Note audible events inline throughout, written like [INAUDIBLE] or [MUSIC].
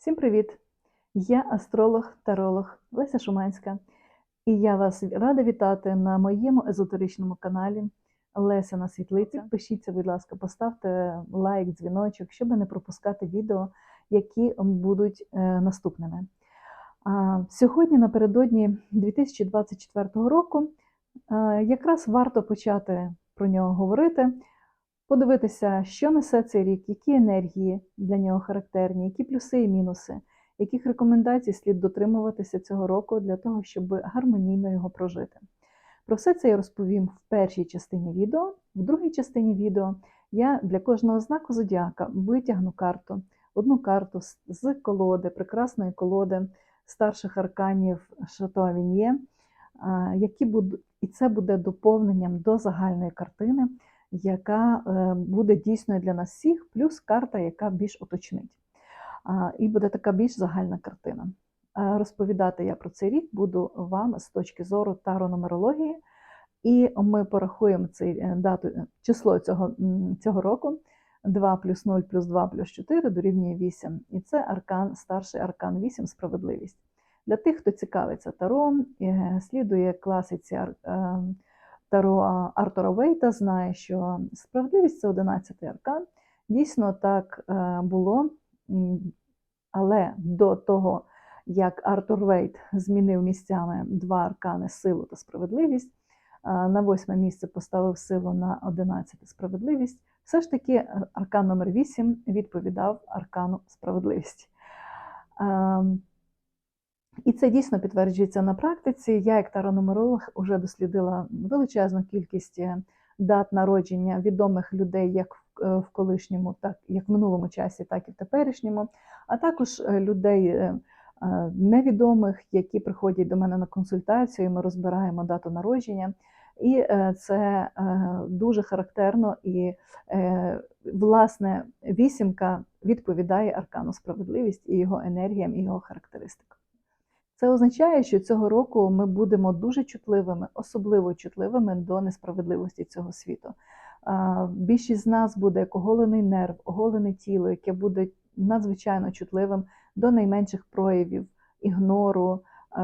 Всім привіт! Я астролог, таролог Леся Шуманська, і я вас рада вітати на моєму езотеричному каналі Леся на світлиці. Підпишіться, будь ласка, поставте лайк, дзвіночок, щоб не пропускати відео, які будуть е, наступними. Сьогодні, напередодні 2024 року, е, якраз варто почати про нього говорити, подивитися, що несе цей рік, які енергії для нього характерні, які плюси і мінуси, яких рекомендацій слід дотримуватися цього року для того, щоб гармонійно його прожити. Про все це я розповім в першій частині відео. В другій частині відео я для кожного знаку зодіака витягну карту, одну карту з- колоди, прекрасної колоди старших арканів Шато Авіньє, які будуть, і це буде доповненням до загальної картини, яка е, буде дійсною для нас всіх, плюс карта, яка більш уточнить. І буде така більш загальна картина. Розповідати я про цей рік буду вам з точки зору таро-нумерології, і ми порахуємо цей е, дату, е, число цього, цього року. 2 плюс 0 плюс 2 плюс 4 дорівнює 8. І це аркан, старший аркан 8 справедливість. Для тих, хто цікавиться таро, е, слідує класиці ар- е, таро Артура Вейта, знає, що справедливість це 11 аркан. Дійсно так е, було. Але до того, як Артур Вейт змінив місцями два аркани силу та справедливість, е, на восьме місце поставив силу на 11 справедливість. Все ж таки, е, аркан номер 8 відповідав аркану справедливість. І це дійсно підтверджується на практиці. Я, як таронумеролог, вже дослідила величезну кількість е, дат народження відомих людей як в е, колишньому, так як в минулому часі, так і в теперішньому, а також е, людей невідомих, які приходять до мене на консультацію. і Ми розбираємо дату народження. І це дуже характерно, і власне вісімка відповідає аркану справедливість і його енергіям, і його характеристикам. Це означає, що цього року ми будемо дуже чутливими, особливо чутливими до несправедливості цього світу. Більшість з нас буде як оголений нерв, оголене тіло, яке буде надзвичайно чутливим до найменших проявів ігнору, е,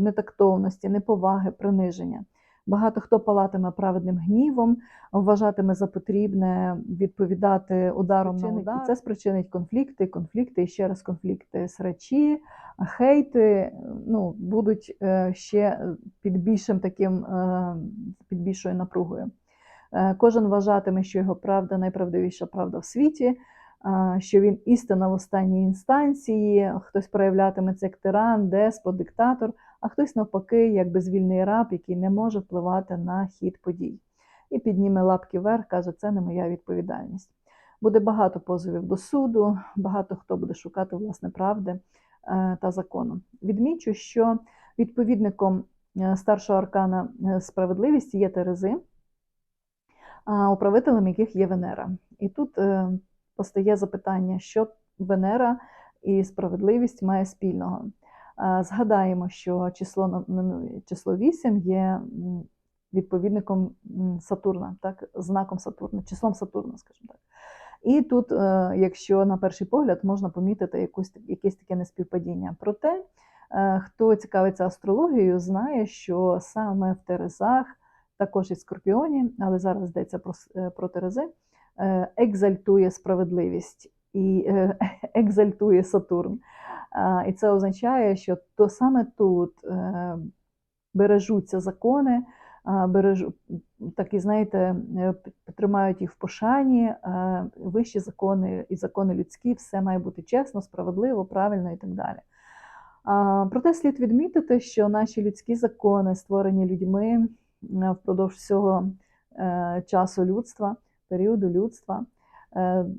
нетактовності, неповаги, приниження. Багато хто палатиме праведним гнівом, вважатиме за потрібне відповідати ударом на Спричинить- удар. І Це спричинить конфлікти, конфлікти і ще раз конфлікти, срачі, хейти ну, будуть е, ще під більшим таким, е, під більшою напругою. Е, Кожен вважатиме, що його правда найправдивіша правда в світі, що він істина в останній інстанції, хтось проявлятиме це як тиран, деспот, диктатор, а хтось навпаки, як безвільний раб, який не може впливати на хід подій. І підніме лапки вверх, каже, це не моя відповідальність. Буде багато позовів до суду, багато хто буде шукати власне правди е, та закону. Відмічу, що відповідником е, старшого аркана е, справедливості є Терези, а управителем яких є Венера. І тут постає запитання, що Венера і справедливість має спільного. Згадаємо, що число, число 8 є відповідником Сатурна, так, знаком Сатурна, числом Сатурна, скажімо так. І тут, е, якщо на перший погляд, можна помітити якусь, якесь таке неспівпадіння. Проте, е, хто цікавиться астрологією, знає, що саме в Терезах, також і Скорпіоні, але зараз йдеться про, е, про Терези, екзальтує справедливість і [LAUGHS] екзальтує Сатурн. І це означає, що то саме тут е, бережуться закони, бережу, такі, знаєте, е, тримають їх в пошані, вищі закони і закони людські, все має бути чесно, справедливо, правильно і так далі. Проте слід відмітити, що наші людські закони, створені людьми е, впродовж всього часу людства, періоду людства,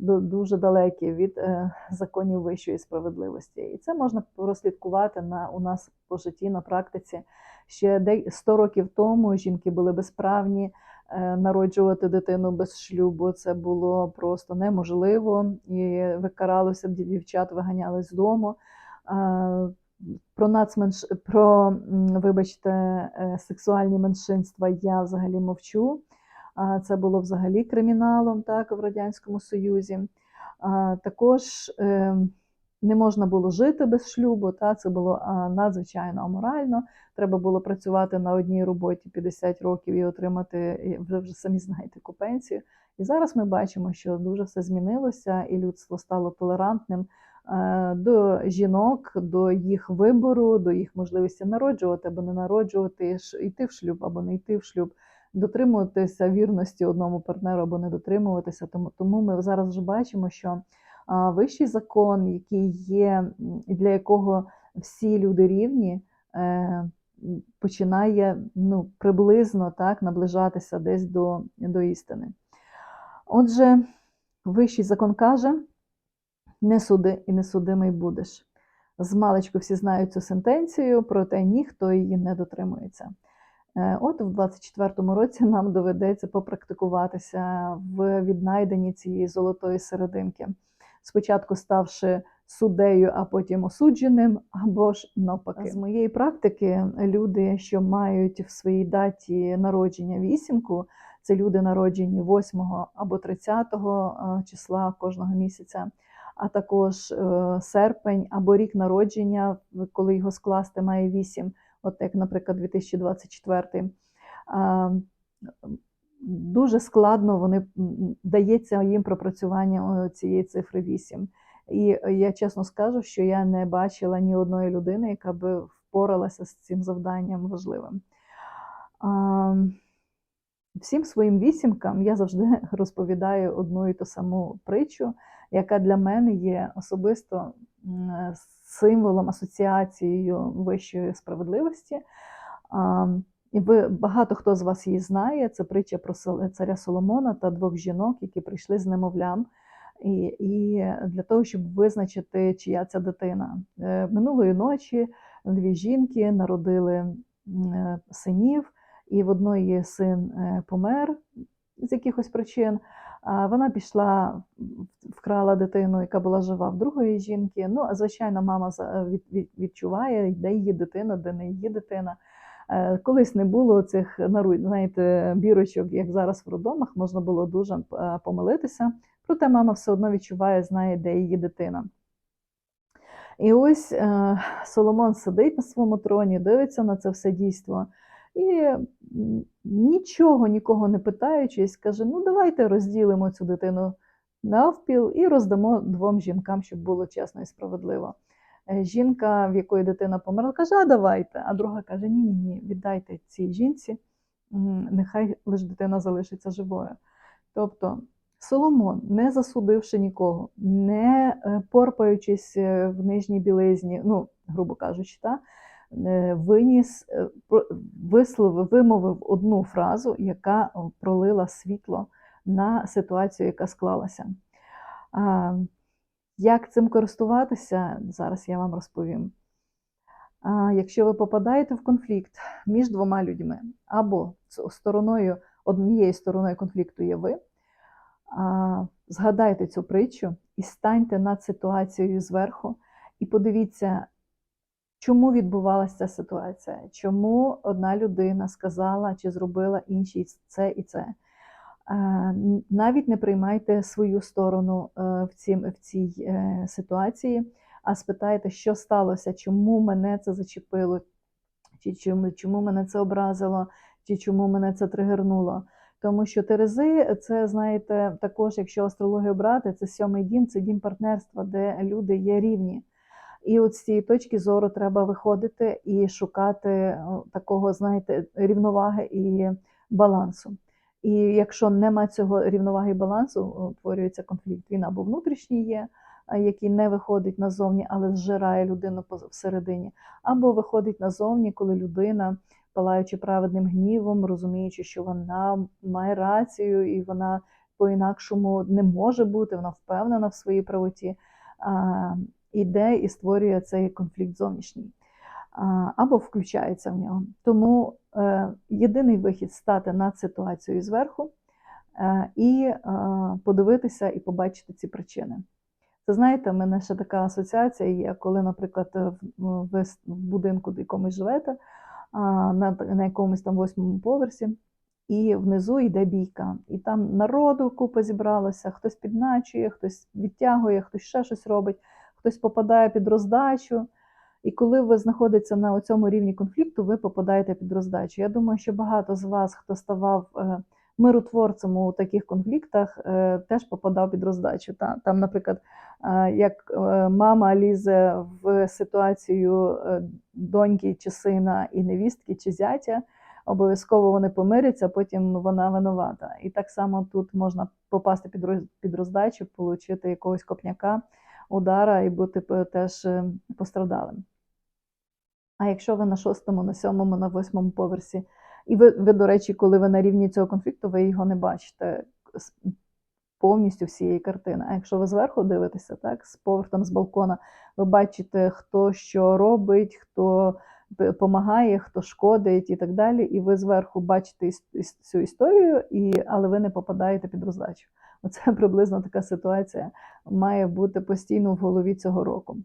дуже далекі від е, законів вищої справедливості. І це можна прослідкувати на, у нас по житті на практиці. Ще де- 100 років тому жінки були безправні, е, народжувати дитину без шлюбу це було просто неможливо, і викаралося дівчат, виганяли з дому. Е, Про нацменш... про, вибачте, е, сексуальні меншинства я взагалі мовчу. Це було взагалі криміналом так, в Радянському Союзі. Також е, не можна було жити без шлюбу, та це було надзвичайно аморально. Треба було працювати на одній роботі 50 років і отримати ви вже самі знаєте пенсію. І зараз ми бачимо, що дуже все змінилося, і людство стало толерантним е, до жінок, до їх вибору, до їх можливості народжувати або не народжувати, йти в шлюб або не йти в шлюб, дотримуватися вірності одному партнеру або не дотримуватися. Тому, тому ми зараз вже бачимо, що вищий закон, який є, для якого всі люди рівні, е, починає ну, приблизно так наближатися десь до, до істини. Отже, вищий закон каже: не суди і не судимий будеш. Змалечку всі знають цю сентенцію, проте ніхто її не дотримується. Е, От в 24-му році нам доведеться попрактикуватися в віднайденні цієї золотої серединки. Спочатку ставши суддею, а потім осудженим, або ж навпаки. З моєї практики люди, що мають в своїй даті народження вісімку, це люди народжені 8 або 30 числа кожного місяця, а також е, серпень або рік народження, коли його скласти має 8, от як, наприклад, 2024. А, Дуже складно вони дається їм пропрацювання е, цієї цифри 8. І е, я чесно скажу, що я не бачила ні одної людини, яка би впоралася з цим завданням важливим. Всім своїм вісімкам я завжди [LAUGHS] розповідаю одну і ту саму притчу, яка для мене є особисто символом, асоціацією вищої справедливості. І ви багато хто з вас її знає. Це притча про царя Соломона та двох жінок, які прийшли з немовлям. І, і для того, щоб визначити, чия ця дитина. Е, Минулої ночі дві жінки народили е, синів, і в одної син е, помер з якихось причин. Вона пішла, вкрала дитину, яка була жива в другої жінки. Ну, звичайно, мама відчуває, де її дитина, де не її дитина. Е, Колись не було цих знаєте, бірочок, як зараз в роддомах, можна було дуже е, помилитися. Проте мама все одно відчуває, знає, де її дитина. І ось Соломон сидить на своєму троні, дивиться на це все дійство. І нічого нікого не питаючись, каже: ну давайте розділимо цю дитину навпіл і роздамо двом жінкам, щоб було чесно і справедливо. Е, Жінка, в якої дитина померла, каже: а давайте. А друга каже: ні, ні, ні, віддайте цій жінці, нехай лише дитина залишиться живою. Тобто Соломон, не засудивши нікого, не е, порпаючись е, в нижній білизні, ну, грубо кажучи, та, виніс, е, висловив, вимовив одну фразу, яка пролила світло на ситуацію, яка склалася. Як цим користуватися, зараз я вам розповім. Якщо ви попадаєте в конфлікт між двома людьми, або стороною, однією стороною конфлікту є ви, згадайте цю притчу і станьте над ситуацією зверху, і подивіться, чому відбувалася ця ситуація, чому одна людина сказала чи зробила іншій це і це. Е, Навіть не приймайте свою сторону е, в, цім, в цій е, ситуації, а спитайте, що сталося, чому мене це зачепило, чи чому, чому мене це образило, чи чому мене це тригернуло. Тому що Терези, це знаєте, також, якщо астрологію брати, це сьомий дім, це дім партнерства, де люди є рівні. І от з цієї точки зору треба виходити і шукати такого, знаєте, рівноваги і балансу. І якщо нема цього рівноваги і балансу, утворюється конфлікт. Він або внутрішній є, який не виходить назовні, але зжирає людину всередині, або виходить назовні, коли людина, палаючи праведним гнівом, розуміючи, що вона має рацію і вона по-інакшому не може бути, вона впевнена в своїй правоті, іде і створює цей конфлікт зовнішній. Або включається в нього. Тому е, єдиний вихід стати над ситуацією зверху е, і е, подивитися і побачити ці причини. Це знаєте, в мене ще така асоціація є, коли, наприклад, в- будинку, в якомусь живете, на якомусь там восьмому поверсі, і внизу йде бійка. І там народу купа зібралося, хтось підначує, хтось відтягує, хтось ще щось робить, хтось попадає під роздачу. І коли ви знаходитеся на цьому рівні конфлікту, ви попадаєте під роздачу. Я думаю, що багато з вас, хто ставав е, миротворцем у таких конфліктах, е, теж попадав під роздачу. Там, наприклад, е, як мама лізе в ситуацію доньки чи сина і невістки чи зятя, обов'язково вони помиряться, потім вона винувата. І так само тут можна попасти під роздачу, отримати якогось копняка, удара і бути теж е, пострадалим. А якщо ви на шостому, на сьомому, на восьмому поверсі, і ви, ви, до речі, коли ви на рівні цього конфлікту, ви його не бачите повністю всієї картини. А якщо ви зверху дивитеся, так, з повертом з балкона, ви бачите, хто що робить, хто допомагає, хто шкодить і так далі. І ви зверху бачите цю історію, і, але ви не попадаєте під роздачу. Оце [LAUGHS] приблизно така ситуація має бути постійно в голові цього року.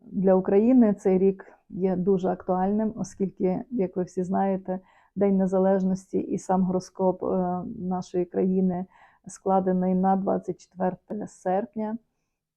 Для України цей рік є дуже актуальним, оскільки, як ви всі знаєте, День Незалежності і сам гороскоп е, нашої країни складений на 24 серпня.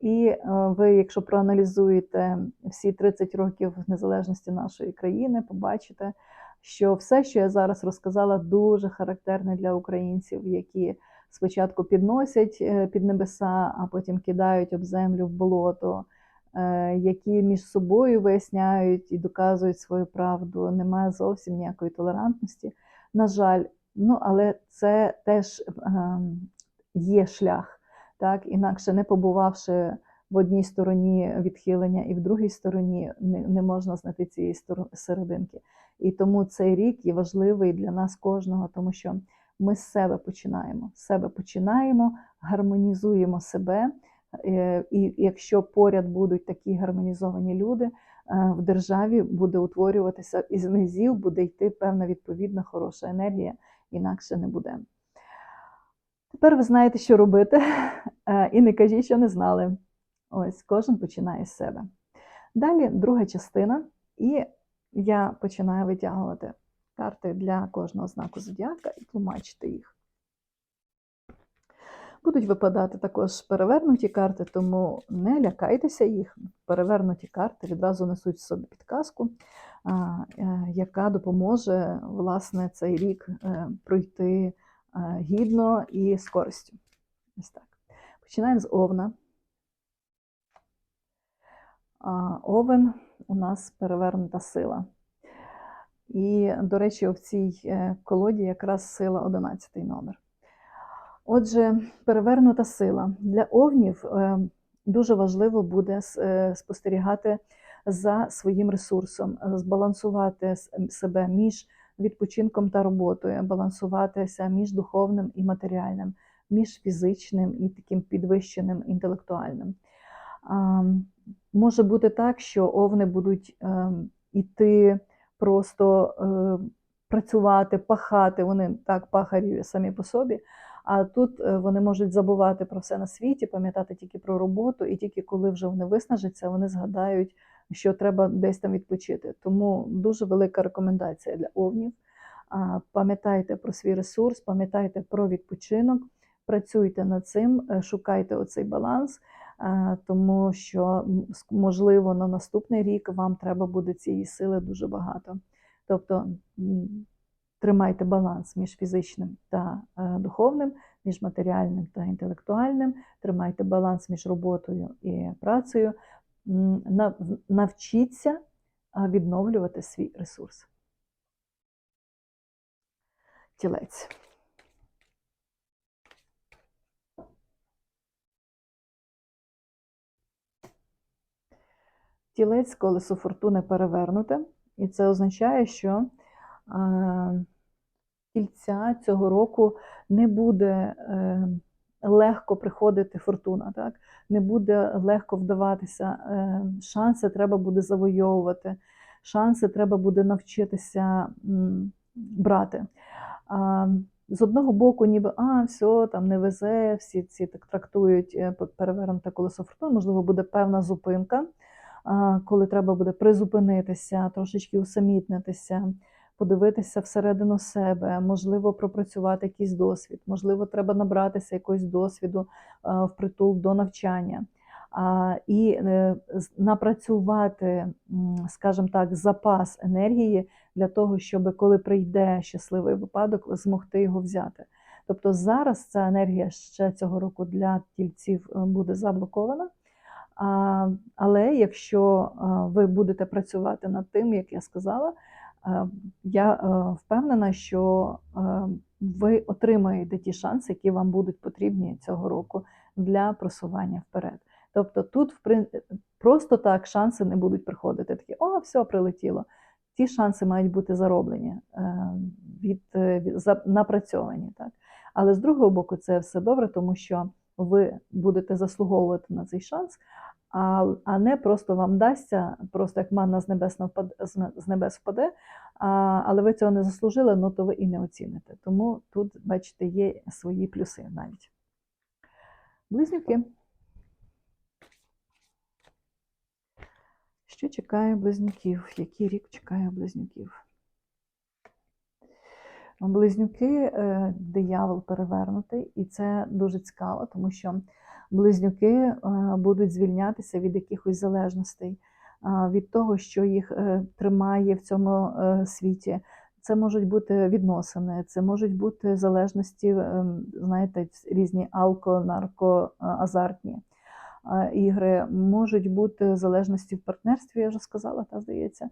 І е, ви, якщо проаналізуєте всі 30 років незалежності нашої країни, побачите, що все, що я зараз розказала, дуже характерне для українців, які спочатку підносять е, під небеса, а потім кидають об землю в болото, е, які між собою виясняють і доказують свою правду. Немає зовсім ніякої толерантності. На жаль, ну але це теж ем, є шлях. Так, інакше не побувавши в одній стороні відхилення і в другій стороні, не, можна знайти цієї стор- серединки. І тому цей рік є важливий для нас кожного, тому що ми з себе починаємо. Себе починаємо, гармонізуємо себе. Е, І якщо поряд будуть такі гармонізовані люди, е, в державі буде утворюватися із низів, буде йти певна відповідна хороша енергія, інакше не буде. Тепер ви знаєте, що робити, Е, і не кажіть, що не знали. Ось кожен починає з себе. Далі друга частина, і я починаю витягувати карти для кожного знаку зодіака і тлумачити їх. Будуть випадати також перевернуті карти, тому не лякайтеся їх. Перевернуті карти відразу несуть собі підказку, е, яка допоможе власне цей рік е, пройти е, гідно і з користю. Ось так. Починаємо з овна. Овен у нас перевернута сила. І, до речі, в цій е, колоді якраз сила 11 номер. Отже, перевернута сила. Для овнів е, дуже важливо буде е, спостерігати за своїм ресурсом, збалансувати себе між відпочинком та роботою, балансуватися між духовним і матеріальним, між фізичним і таким підвищеним інтелектуальним. Може бути так, що овни будуть е, іти просто е, працювати, пахати. Вони так пахарі самі по собі. А тут е, вони можуть забувати про все на світі, пам'ятати тільки про роботу, і тільки коли вже вони виснажаться, вони згадають, що треба десь там відпочити. Тому дуже велика рекомендація для овнів. Пам'ятайте про свій ресурс, пам'ятайте про відпочинок, працюйте над цим, е, шукайте оцей баланс, тому що можливо на наступний рік вам треба буде цієї сили дуже багато. Тобто тримайте баланс між фізичним та е, духовним, між матеріальним та інтелектуальним, тримайте баланс між роботою і працею, навчіться відновлювати свій ресурс. Тілець. Тілець колесо фортуни перевернуте, і це означає, що е, тільця цього року не буде е, легко приходити фортуна, так? не буде легко вдаватися. Е, шанси треба буде завойовувати, шанси треба буде навчитися брати. З одного боку, ніби а, все, там не везе, всі ці так трактують перевернуте колесо фортуни, можливо, буде певна зупинка, коли треба буде призупинитися, трошечки усамітнитися, подивитися всередину себе, можливо, пропрацювати якийсь досвід, можливо, треба набратися якогось досвіду е, впритул до навчання. І е, напрацювати, скажімо так, запас енергії для того, щоб коли прийде щасливий випадок, змогти його взяти. Тобто зараз ця енергія ще цього року для тільців е, буде заблокована. Але якщо ви будете працювати над тим, як я сказала, я е, впевнена, що е, ви отримаєте ті шанси, які вам будуть потрібні цього року для просування вперед. Тобто тут просто так шанси не будуть приходити. Такі, о, все прилетіло. Ті шанси мають бути зароблені, е, від, напрацьовані. Так? Але з другого боку, це все добре, тому що ви будете заслуговувати на цей шанс, а, а не просто вам дасться, просто як манна з небес, навпаде, з небес впаде, а, але ви цього не заслужили, ну то ви і не оціните. Тому тут, бачите, є свої плюси навіть. Близнюки. Що чекає близнюків? Який рік чекає близнюків? Близнюки, е, диявол перевернутий, і це дуже цікаво, тому що близнюки е, будуть звільнятися від якихось залежностей, е, від того, що їх е, тримає в цьому світі. Це можуть бути відносини, це можуть бути залежності, знаєте, різні алко, нарко, азартні ігри, можуть бути залежності в партнерстві, я вже сказала, та здається,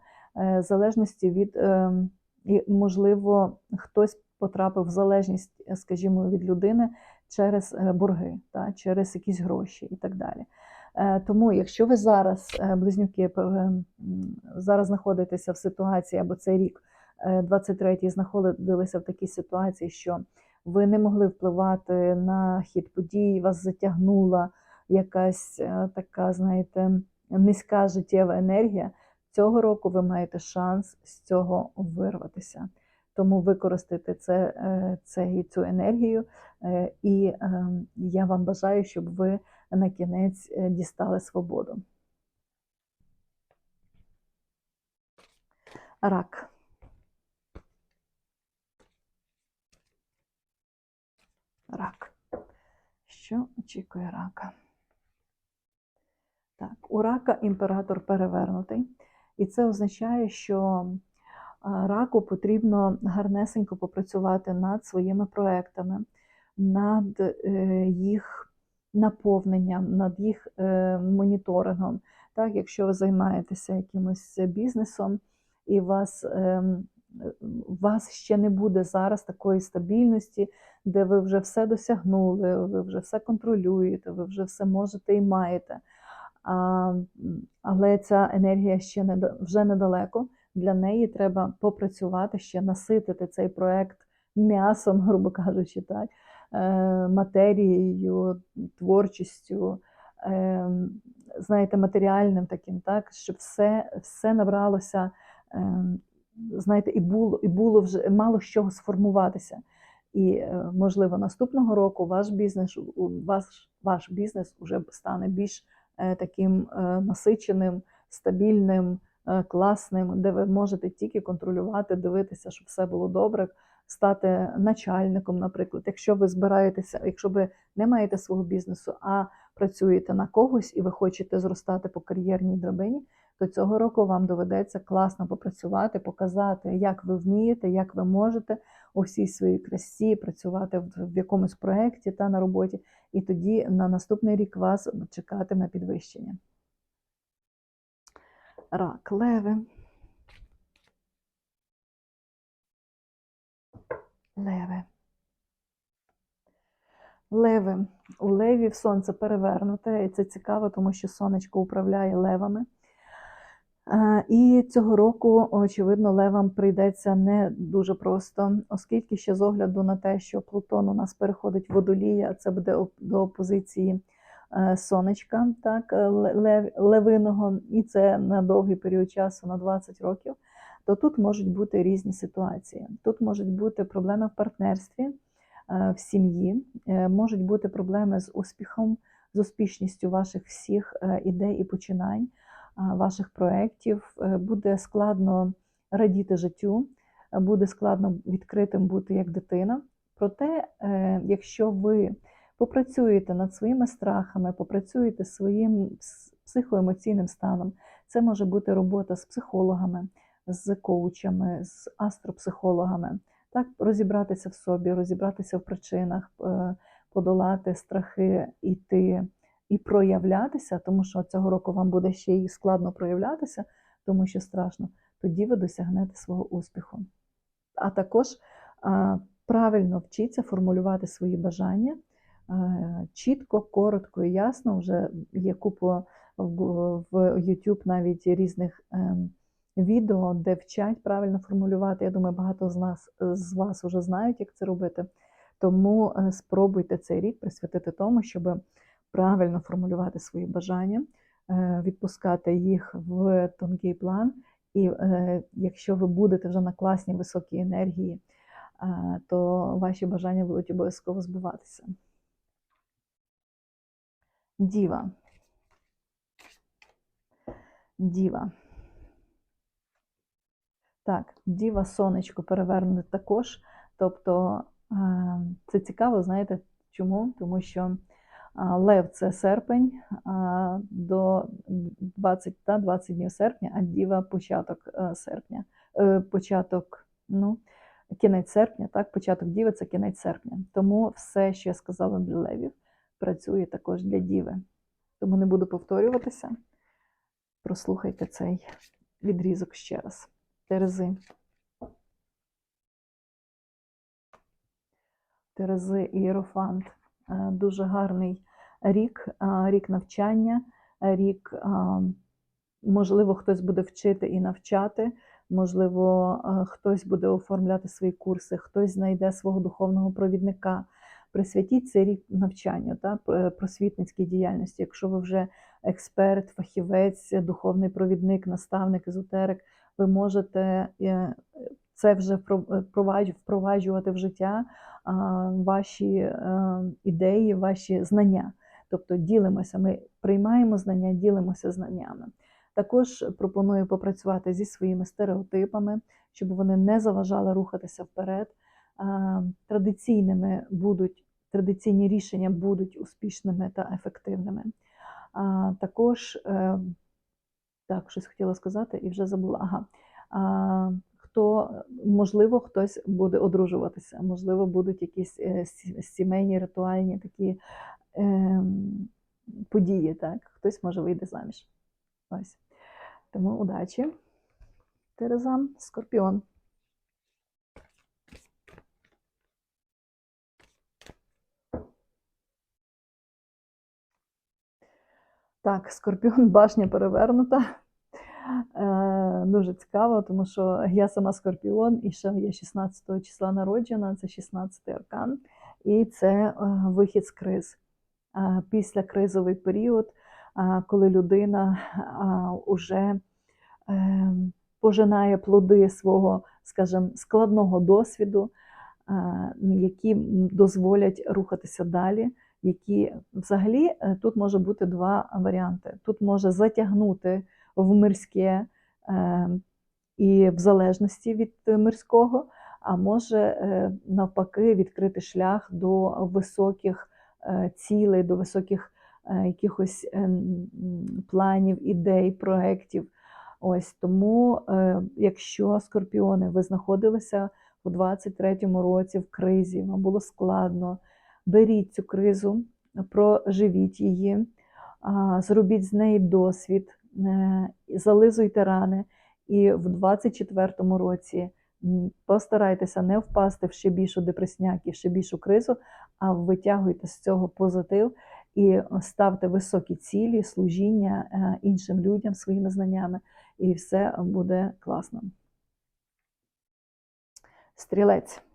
залежності від. можливо, хтось потрапив в залежність, скажімо, від людини через е, борги, та, через якісь гроші і так далі. Е, Тому, якщо ви зараз, е, близнюки, зараз знаходитеся в ситуації, або цей рік, е, 23-й, знаходилися в такій ситуації, що ви не могли впливати на хід подій, вас затягнула якась така, знаєте, низька життєва енергія, цього року ви маєте шанс з цього вирватися. Тому використайте це, е, це, цю енергію, е, і е, я вам бажаю, щоб ви на кінець дістали свободу. Рак. Рак. Що очікує рака? Так, у рака імператор перевернутий, і це означає, що раку потрібно гарнесенько попрацювати над своїми проектами, над е, їх наповненням, над їх е, моніторингом. Так, якщо ви займаєтеся якимось бізнесом, і вас, ем, у вас ще не буде зараз такої стабільності, де ви вже все досягнули, ви вже все контролюєте, ви вже все можете і маєте. А, але ця енергія ще не вже недалеко. Для неї треба попрацювати ще наситити цей проект м'ясом, [LAUGHS] грубо кажучи, так, е, матерією, творчістю, е, знаєте, матеріальним таким, так, щоб все, все набралося, е, знаєте, і було, і було вже мало з чого сформуватися. І, можливо, наступного року ваш бізнес, ваш, ваш бізнес вже стане більш таким насиченим, стабільним, класним, де ви можете тільки контролювати, дивитися, щоб все було добре, стати начальником, наприклад. Якщо ви збираєтеся, якщо ви не маєте свого бізнесу, а працюєте на когось і ви хочете зростати по кар'єрній драбині, то цього року вам доведеться класно попрацювати, показати, як ви вмієте, як ви можете у всій своїй красі працювати в, в якомусь проєкті та на роботі, і тоді на наступний рік вас чекатиме підвищення. Рак, леви. Леви. Леви. У левів сонце перевернуте, і це цікаво, тому що сонечко управляє левами. І цього року, очевидно, левам прийдеться не дуже просто, оскільки ще з огляду на те, що Плутон у нас переходить в водолія, це буде до опозиції сонечка, так, е, лев- левиного, і це на довгий період часу, на 20 років, то тут можуть бути різні ситуації. Тут можуть бути проблеми в партнерстві, е, в сім'ї, е, можуть бути проблеми з успіхом, з успішністю ваших всіх е, ідей і починань ваших проєктів, е, буде складно радіти життю, буде складно відкритим бути як дитина. Проте, е, якщо ви попрацюєте над своїми страхами, попрацюєте своїм психоемоційним станом, це може бути робота з психологами, з коучами, з астропсихологами, так, розібратися в собі, розібратися в причинах, е, подолати страхи, іти і проявлятися, тому що цього року вам буде ще й складно проявлятися, тому що страшно, тоді ви досягнете свого успіху. А також правильно вчіться формулювати свої бажання чітко, коротко і ясно. Вже є купа в YouTube навіть різних ем, відео, де вчать правильно формулювати. Я думаю, багато з нас з вас вже знають, як це робити. Тому е, спробуйте цей рік присвятити тому, щоб правильно формулювати свої бажання, е, відпускати їх в тонкий план. І е, якщо ви будете вже на класній високій енергії, е, то ваші бажання будуть обов'язково збуватися. Діва. Діва. Так, діва сонечко перевернуте також. Тобто е, це цікаво, знаєте чому? Тому що Лев це серпень до 20 та 20 днів серпня, а діва початок е, серпня. Е, Початок, ну, кінець серпня, так, початок діви це кінець серпня. Тому все, що я сказала для левів, працює також для діви. Тому не буду повторюватися. Прослухайте цей відрізок ще раз. Терези. Терези Ієрофант. Е, Дуже гарний рік, е, рік навчання, рік, е, можливо, хтось буде вчити і навчати, можливо, хтось буде оформляти свої курси, хтось знайде свого духовного провідника. Присвятіть цей рік навчанню та пр- просвітницькій діяльності. Якщо ви вже експерт, фахівець, духовний провідник, наставник, езотерик, ви можете е, це вже впро- впроваджувати в життя ваші е, ідеї, ваші знання. Тобто ділимося, ми приймаємо знання, ділимося знаннями. Також пропоную попрацювати зі своїми стереотипами, щоб вони не заважали рухатися вперед. Традиційними будуть традиційні рішення будуть успішними та ефективними. Також е, так, щось хотіла сказати і вже забула. Ага. Хто, можливо, хтось буде одружуватися, можливо, будуть якісь е, сімейні ритуальні такі е, події, так? Хтось може вийде заміж. Ось. Тому удачі. Терезам, Скорпіон. Так, Скорпіон, башня перевернута. Е, дуже цікаво, тому що я сама Скорпіон і ще я 16 числа народжена, це 16 аркан, і це е, вихід з криз. Е, після кризовий період, е, коли людина вже пожинає плоди свого, скажімо, складного досвіду, які дозволять рухатися далі. Які взагалі е, тут може бути два варіанти. Тут може затягнути в мирське е, і в залежності від мирського, а може е, навпаки відкрити шлях до високих цілей, до високих якихось планів, ідей, проєктів. Ось тому, якщо скорпіони ви знаходилися у 23-му році в кризі, вам було складно, беріть цю кризу, проживіть її, зробіть з неї досвід, е, зализуйте рани, і в 24-му році постарайтеся не впасти в ще більшу депресняк і в ще більшу кризу, а витягуйте з цього позитив і ставте високі цілі, служіння е, іншим людям своїми знаннями, і все буде класно. Стрілець.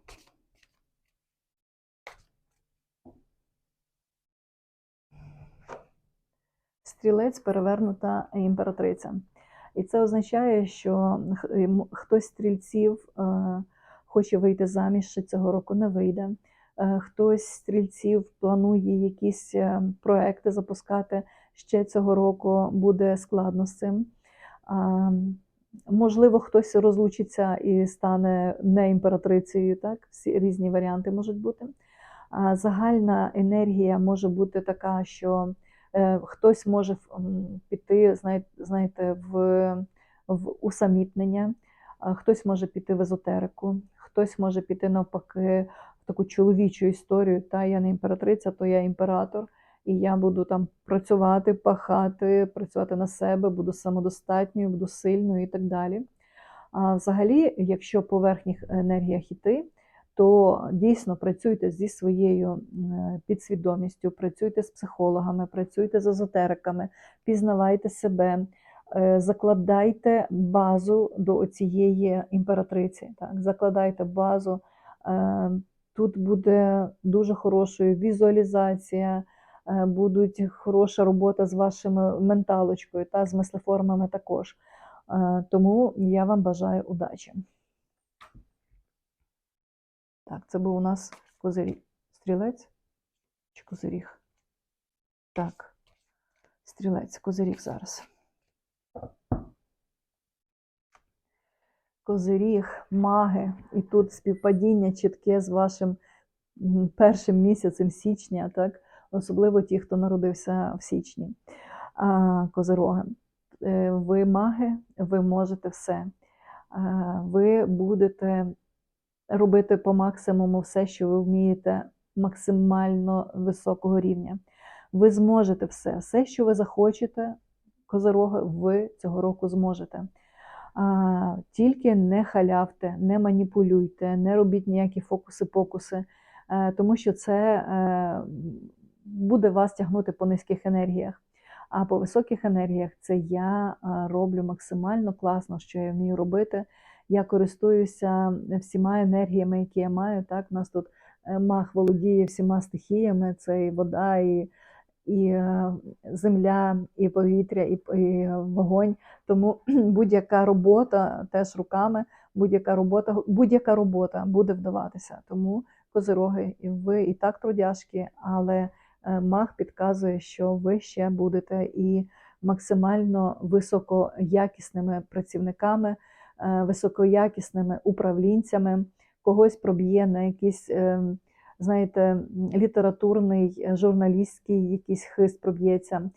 Стрілець перевернута імператриця. І це означає, що хтось з стрільців е, хоче вийти заміж, ще цього року не вийде. Е, Хтось з стрільців планує якісь е, проекти запускати ще цього року, буде складно з цим. Можливо, хтось розлучиться і стане не імператрицею, так? Всі різні варіанти можуть бути. Загальна енергія може бути така, що хтось може піти, знає- знаєте, в, в усамітнення, хтось може піти в езотерику, хтось може піти навпаки в таку чоловічу історію. Та я не імператриця, то я імператор, і я буду там працювати, пахати, працювати на себе, буду самодостатньою, буду сильною і так далі. А взагалі, якщо по верхніх енергіях іти, то дійсно працюйте зі своєю е, підсвідомістю, працюйте з психологами, працюйте з езотериками, пізнавайте себе, е, закладайте базу до цієї імператриці. Так? Закладайте базу. Е, Тут буде дуже хорошою візуалізація, будуть хороша робота з вашими менталочкою та з мислеформами також. Тому я вам бажаю удачі. Так, це був у нас козирі... стрілець чи козиріг? Так, стрілець, козиріг зараз. Козиріг, маги, і тут співпадіння чітке з вашим першим місяцем січня, так? особливо ті, хто народився в січні. Козироги. Е, Ви маги, ви можете все. Ви будете робити по максимуму все, що ви вмієте максимально високого рівня. Ви зможете все, все, що ви захочете, козороги, ви цього року зможете. А, Тільки не халявте, не маніпулюйте, не робіть ніякі фокуси-покуси, е, тому що це е, буде вас тягнути по низьких енергіях. А по високих енергіях це я е, роблю максимально класно, що я вмію робити. Я користуюся всіма енергіями, які я маю. Так, у нас тут е, мах володіє всіма стихіями: це і вода, і, і е, земля, і повітря, і, і вогонь. Тому [CLEARS THROAT] будь-яка робота теж руками, будь-яка робота, будь-яка робота буде вдаватися. Тому козироги, і ви і так трудяшки, але е, маг підказує, що ви ще будете і максимально високоякісними працівниками, високоякісними управлінцями, когось проб'є на якийсь, е, знаєте, літературний, е, журналістський якийсь хист проб'ється,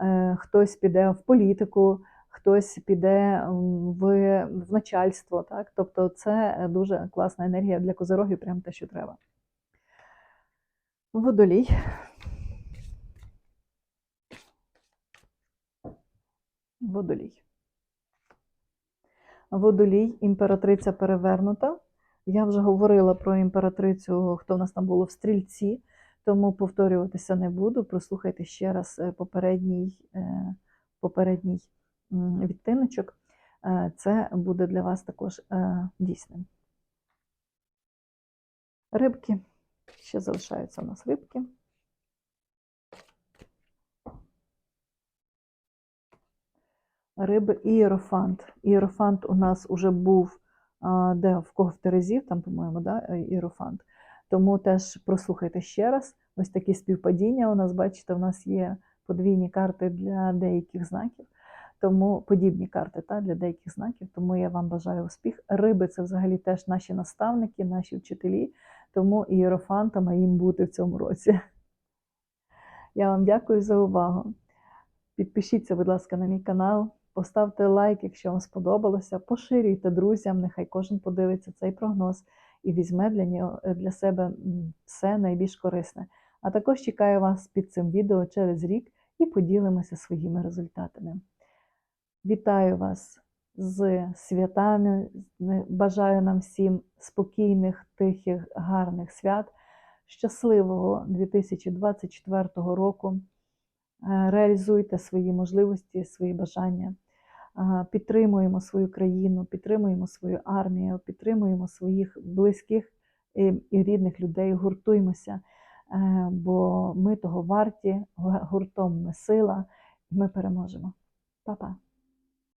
Е, хтось піде в політику, хтось піде в, в начальство. Так? Тобто це е, дуже класна енергія для козирогів, прям те, що треба. Водолій. Водолій. Водолій, імператриця перевернута. Я вже говорила про імператрицю, хто в нас там було в стрільці, тому повторюватися не буду. Прослухайте ще раз е, попередній, е, попередній відтиночок. Е, Це буде для вас також дійсним. Рибки. Ще залишаються у нас рибки. Риби ієрофант. Ієрофант у нас уже був де в кого в Терезів, там, по-моєму, да, е, іерофант. Тому теж прослухайте ще раз. Ось такі співпадіння. У нас, бачите, у нас є подвійні карти для деяких знаків, тому подібні карти та, для деяких знаків. Тому я вам бажаю успіх. Риби це взагалі теж наші наставники, наші вчителі, тому ієрофантами їм бути в цьому році. Я вам дякую за увагу. Підпишіться, будь ласка, на мій канал. Поставте лайк, якщо вам сподобалося. Поширюйте друзям, нехай кожен подивиться цей прогноз і візьме для нього для себе все найбільш корисне. А також чекаю вас під цим відео через рік і поділимося своїми результатами. Вітаю вас з святами. Бажаю нам всім спокійних, тихих, гарних свят, щасливого 2024 року. Е, Реалізуйте свої можливості, свої бажання. Е, Підтримуємо свою країну, підтримуємо свою армію, підтримуємо своїх близьких і рідних людей, гуртуймося, е, бо ми того варті, гуртом ми сила, ми переможемо. Па-па!